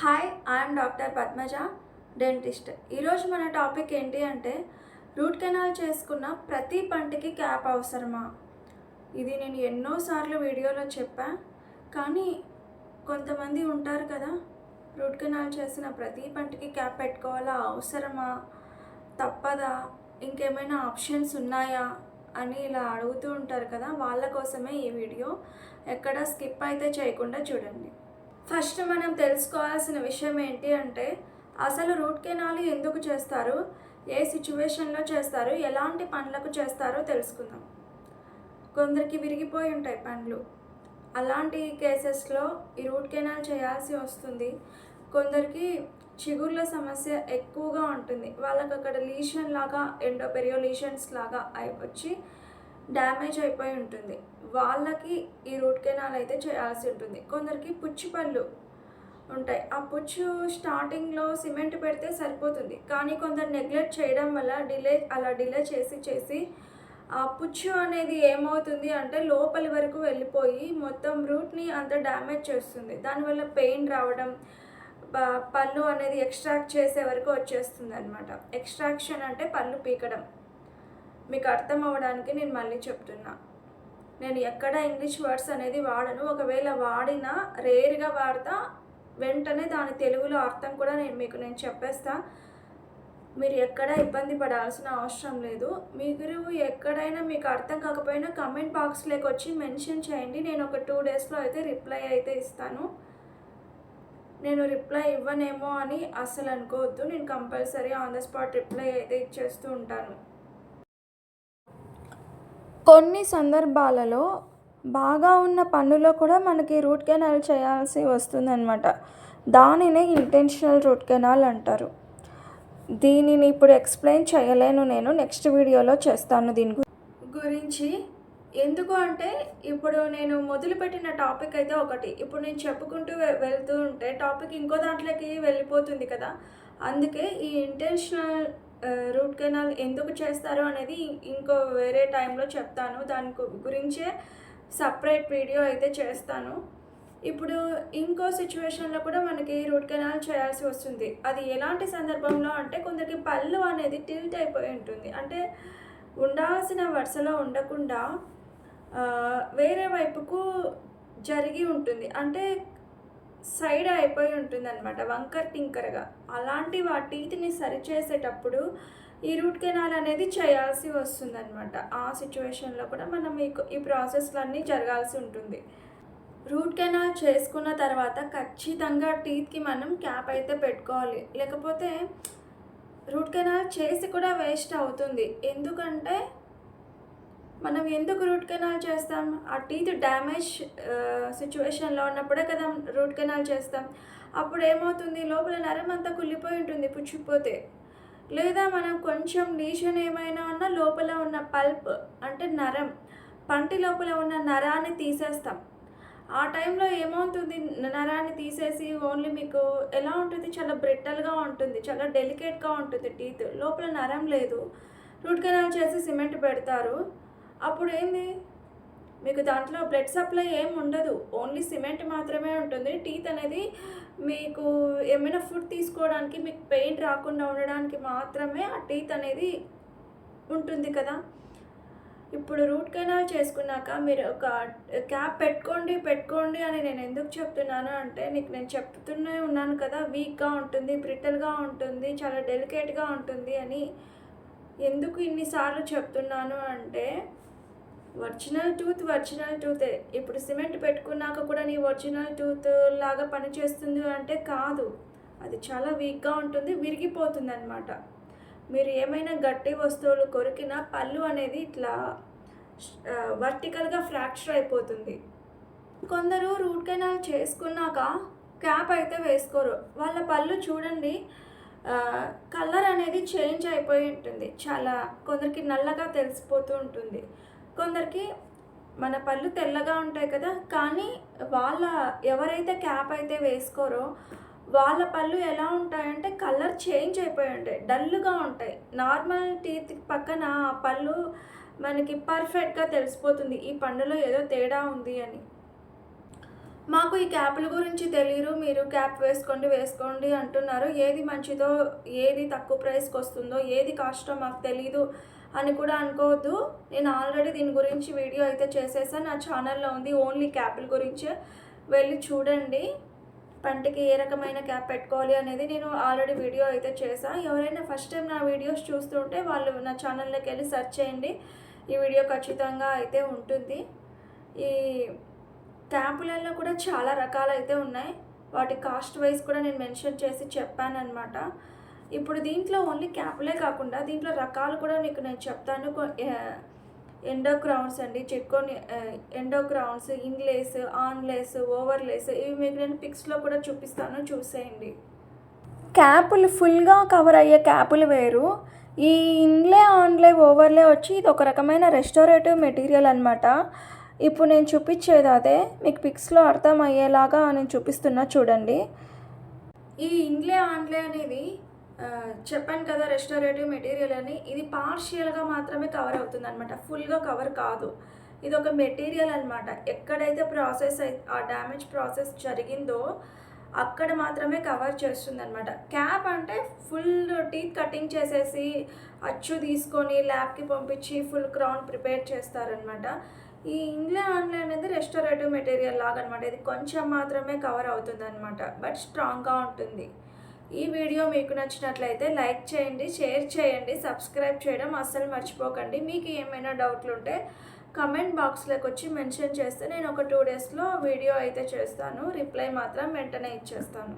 Hi I'm doctor Padmaja dentist ఈరోజు మన topic ఏంటి అంటే రూట్ కెనాల్ చేసుకున్న ప్రతి పంటకి క్యాప్ అవసరమా? ఇది నేను ఎన్నోసార్లు వీడియోలో చెప్పా కానీ కొంతమంది ఉంటారు కదా రూట్ కెనాల్ చేసిన ప్రతి పంటకి క్యాప్ పెట్టుకోవాలా? అవసరమా? తప్పదా? ఇంకేమైనా ఆప్షన్స్ ఉన్నాయా? అని ఇలా అడుగుతూ ఉంటారు కదా వాళ్ళ కోసమే ఈ వీడియో. ఎక్కడ స్కిప్ అయితే చేయకుండా చూడండి. ఫస్ట్ మనం తెలుసుకోవాల్సిన విషయం ఏంటి అంటే అసలు రూట్ కెనాల్ ఎందుకు చేస్తారు? ఏ సిచ్యువేషన్లో చేస్తారు? ఎలాంటి పండ్లకు చేస్తారో తెలుసుకుందాం. కొందరికి విరిగిపోయి ఉంటాయి పండ్లు అలాంటి కేసెస్లో ఈ రూట్ కెనాల్ చేయాల్సి వస్తుంది. కొందరికి చిగుర్ల సమస్య ఎక్కువగా ఉంటుంది. వాళ్ళకి అక్కడ లీషన్ లాగా ఎండోపెరియో లీషన్స్ లాగా అయి వచ్చి డ్యామేజ్ అయిపోయి ఉంటుంది. వాళ్ళకి ఈ రూట్ కెనాల్ అయితే చేయాల్సి ఉంటుంది. కొందరికి పుచ్చి పళ్ళు ఉంటాయి. ఆ పుచ్చు స్టార్టింగ్లో సిమెంట్ పెడితే సరిపోతుంది. కానీ కొందరు నెగ్లెక్ట్ చేయడం వల్ల డిలే అలా డిలే చేసి చేసి ఆ పుచ్చు అనేది ఏమవుతుంది అంటే లోపలి వరకు వెళ్ళిపోయి మొత్తం రూట్ని అంత డ్యామేజ్ చేస్తుంది. దానివల్ల పెయిన్ రావడం ప- పళ్ళు అనేది ఎక్స్ట్రాక్ట్ చేసే వరకు వచ్చేస్తుంది అనమాట ఎక్స్ట్రాక్షన్ అంటే పళ్ళు పీకడం. మీకు అర్థం అవ్వడానికి నేను మళ్ళీ చెప్తున్నా. నేను ఎక్కడ ఇంగ్లీష్ వర్డ్స్ అనేది వాడను. ఒకవేళ వాడినా రేర్గా వాడతా వెంటనే దాని తెలుగులో అర్థం కూడా నేను మీకు నేను చెప్పేస్తా. మీరు ఎక్కడ ఇబ్బంది పడాల్సిన అవసరం లేదు. మీరు ఎక్కడైనా మీకు అర్థం కాకపోయినా కమెంట్ బాక్స్లోకి వచ్చి మెన్షన్ చేయండి. నేను ఒక టూ డేస్లో అయితే రిప్లై అయితే ఇస్తాను. నేను రిప్లై ఇవ్వనేమో అని అస్సలు అనుకోవద్దు. నేను compulsory on the spot reply అయితే ఇచ్చేస్తూ ఉంటాను. కొన్ని సందర్భాలలో బాగా ఉన్న పన్నులో కూడా మనకి రూట్ కెనాల్ చేయాల్సి వస్తుందన్నమాట. దానినే ఇంటెన్షనల్ రూట్ కెనాల్ అంటారు. దీనిని ఇప్పుడు ఎక్స్ప్లెయిన్ చేయలేను నేను. నెక్స్ట్ వీడియోలో చేస్తాను దీని గురించి. ఎందుకు అంటే ఇప్పుడు నేను మొదలుపెట్టిన టాపిక్ అయితే ఒకటి. ఇప్పుడు నేను చెప్పుకుంటూ వె- వెళ్తూ ఉంటే టాపిక్ ఇంకో దాంట్లోకి వెళ్ళిపోతుంది కదా. అందుకే ఈ ఇంటెన్షనల్ రూట్ కెనాల్ ఎందుకు చేస్తారు అనేది ఇంకో వేరే టైంలో చెప్తాను. దాని గురించే సపరేట్ వీడియో అయితే చేస్తాను. ఇప్పుడు ఇంకో సిచ్యువేషన్లో కూడా మనకి రూట్ కెనాల్ చేయాల్సి వస్తుంది. అది ఎలాంటి సందర్భంలో అంటే కొందరికి పళ్ళు అనేది టిల్ట్ అయిపోయి ఉంటుంది. అంటే ఉండాల్సిన వరుసలో ఉండకుండా వేరే వైపుకు జరిగి ఉంటుంది. అంటే సైడ్ అయిపోయి ఉంటుంది అనమాట వంకర్ టింకర్గా. అలాంటి వాటిని సరిచేసేటప్పుడు ఈ రూట్ కెనాల్ అనేది చేయాల్సి వస్తుంది అనమాట ఆ సిచ్యువేషన్లో కూడా మనం ఈ ఈ ప్రాసెస్లన్నీ జరగాల్సి ఉంటుంది. రూట్ కెనాల్ చేసుకున్న తర్వాత ఖచ్చితంగా టీత్కి మనం క్యాప్ అయితే పెట్టుకోవాలి. లేకపోతే రూట్ కెనాల్ చేసి కూడా వేస్ట్ అవుతుంది. ఎందుకంటే మనం ఎందుకు రూట్ కెనాల్ చేస్తాం? ఆ టీత్ డ్యామేజ్ సిచ్యువేషన్లో ఉన్నప్పుడే కదా రూట్ కెనాల్ చేస్తాం. అప్పుడు ఏమవుతుంది? లోపల నరం అంతా కుళ్ళిపోయి ఉంటుంది పుచ్చిపోతే. లేదా మనం కొంచెం లీషన్ ఏమైనా ఉన్నా లోపల ఉన్న పల్ప్ అంటే నరం పంటి లోపల ఉన్న నరాన్ని తీసేస్తాం. ఆ టైంలో ఏమవుతుంది? నరాన్ని తీసేసి ఓన్లీ మీకు ఎలా ఉంటుంది? చాలా బ్రిట్టల్గా ఉంటుంది చాలా డెలికేట్గా ఉంటుంది టీత్. లోపల నరం లేదు. రూట్ కెనాల్ చేసి సిమెంట్ పెడతారు. అప్పుడు ఏంది? మీకు దాంట్లో బ్లడ్ సప్లై ఏం ఉండదు. ఓన్లీ సిమెంట్ మాత్రమే ఉంటుంది. టీత్ అనేది మీకు ఏమైనా ఫుడ్ తీసుకోవడానికి మీకు పెయిన్ రాకుండా ఉండడానికి మాత్రమే ఆ టీత్ అనేది ఉంటుంది కదా. ఇప్పుడు రూట్ కెనాల్ చేసుకున్నాక మీరు ఒక క్యాప్ పెట్టుకోండి పెట్టుకోండి అని నేను ఎందుకు చెప్తున్నాను అంటే నీకు నేను చెప్తూనే ఉన్నాను కదా వీక్గా ఉంటుంది బ్రిటల్గా ఉంటుంది చాలా డెలికేట్గా ఉంటుంది అని ఎందుకు ఇన్నిసార్లు చెప్తున్నాను అంటే ఒరిజినల్ టూత్ ఒరిజినల్ టూతే ఇప్పుడు సిమెంట్ పెట్టుకున్నాక కూడా నీ ఒరిజినల్ టూత్ లాగా పనిచేస్తుంది అంటే కాదు. అది చాలా వీక్గా ఉంటుంది విరిగిపోతుంది అనమాట మీరు ఏమైనా గట్టి వస్తువులు కొరికినా పళ్ళు అనేది ఇట్లా వర్టికల్గా ఫ్రాక్చర్ అయిపోతుంది. కొందరు రూట్ కెనాల్ చేసుకున్నాక క్యాప్ అయితే వేసుకోరు. వాళ్ళ పళ్ళు చూడండి కలర్ అనేది చేంజ్ అయిపోయి ఉంటుంది. చాలా కొందరికి నల్లగా తెలిసిపోతూ ఉంటుంది. కొందరికి మన పళ్ళు తెల్లగా ఉంటాయి కదా కానీ వాళ్ళ ఎవరైతే క్యాప్ అయితే వేసుకోరో వాళ్ళ పళ్ళు ఎలా ఉంటాయంటే కలర్ చేంజ్ అయిపోయి ఉంటాయి డల్గా ఉంటాయి. నార్మల్ టీత్ పక్కన పళ్ళు మనకి పర్ఫెక్ట్గా తెలిసిపోతుంది ఈ పండులో ఏదో తేడా ఉంది అని. మాకు ఈ క్యాప్ల గురించి తెలియరు మీరు క్యాప్ వేసుకోండి వేసుకోండి అంటున్నారు. ఏది మంచిదో ఏది తక్కువ ప్రైస్కి వస్తుందో ఏది కాస్టో మాకు తెలీదు. అని కూడా అనుకోవద్దు. నేను ఆల్రెడీ దీని గురించి వీడియో అయితే చేసేసాను నా ఛానల్లో ఉంది ఓన్లీ క్యాప్ల గురించి. వెళ్ళి చూడండి. పంటకి ఏ రకమైన క్యాప్ పెట్టుకోవాలి అనేది నేను ఆల్రెడీ వీడియో అయితే చేశాను ఎవరైనా ఫస్ట్ టైం నా వీడియోస్ చూస్తుంటే వాళ్ళు నా ఛానల్లోకి వెళ్ళి సెర్చ్ చేయండి. ఈ వీడియో ఖచ్చితంగా అయితే ఉంటుంది. ఈ క్యాపులలో కూడా చాలా రకాలు అయితే ఉన్నాయి. వాటి కాస్ట్ వైజ్ కూడా నేను మెన్షన్ చేసి చెప్పాను అనమాట ఇప్పుడు దీంట్లో ఓన్లీ క్యాపులే కాకుండా దీంట్లో రకాలు కూడా నీకు నేను చెప్తాను. ఎండో క్రౌన్స్ అండి చెక్కొని endo crowns inlays onlays overlays ఇవి మీకు నేను పిక్స్లో కూడా చూపిస్తాను. చూసేయండి. క్యాపులు ఫుల్గా కవర్ అయ్యే క్యాపులు వేరు. ఈ ఇన్లే ఆన్లే ఓవర్లే వచ్చి ఇది ఒక రకమైన రెస్టారేటివ్ మెటీరియల్ అనమాట ఇప్పుడు నేను చూపించేది అదే. మీకు పిక్స్లో అర్థమయ్యేలాగా నేను చూపిస్తున్నా చూడండి. ఈ ఇన్లే ఆన్లే అనేది చెప్పాను కదా రెస్టారేటివ్ మెటీరియల్ అని. ఇది పార్షియల్గా మాత్రమే కవర్ అవుతుంది అనమాట ఫుల్గా కవర్ కాదు. ఇది ఒక మెటీరియల్ అనమాట ఎక్కడైతే ప్రాసెస్ ఆ డ్యామేజ్ ప్రాసెస్ జరిగిందో అక్కడ మాత్రమే కవర్ చేస్తుంది అనమాట క్యాప్ అంటే ఫుల్ టీత్ కటింగ్ చేసేసి అచ్చు తీసుకొని ల్యాబ్కి పంపించి ఫుల్ క్రౌన్ ప్రిపేర్ చేస్తారనమాట ఈ ఇంగ్లే ఆన్లైన్ అనేది రెస్టారేటివ్ మెటీరియల్ లాగా అనమాట ఇది కొంచెం మాత్రమే కవర్ అవుతుంది అనమాట బట్ స్ట్రాంగ్గా ఉంటుంది. ఈ వీడియో మీకు నచ్చినట్లయితే లైక్ చేయండి షేర్ చేయండి సబ్స్క్రైబ్ చేయడం అస్సలు మర్చిపోకండి. మీకు ఏమైనా డౌట్లు ఉంటే కమెంట్ బాక్స్లోకి వచ్చి మెన్షన్ చేస్తే నేను ఒక టూ డేస్లో వీడియో అయితే చేస్తాను. రిప్లై మాత్రం వెంటనే ఇచ్చేస్తాను.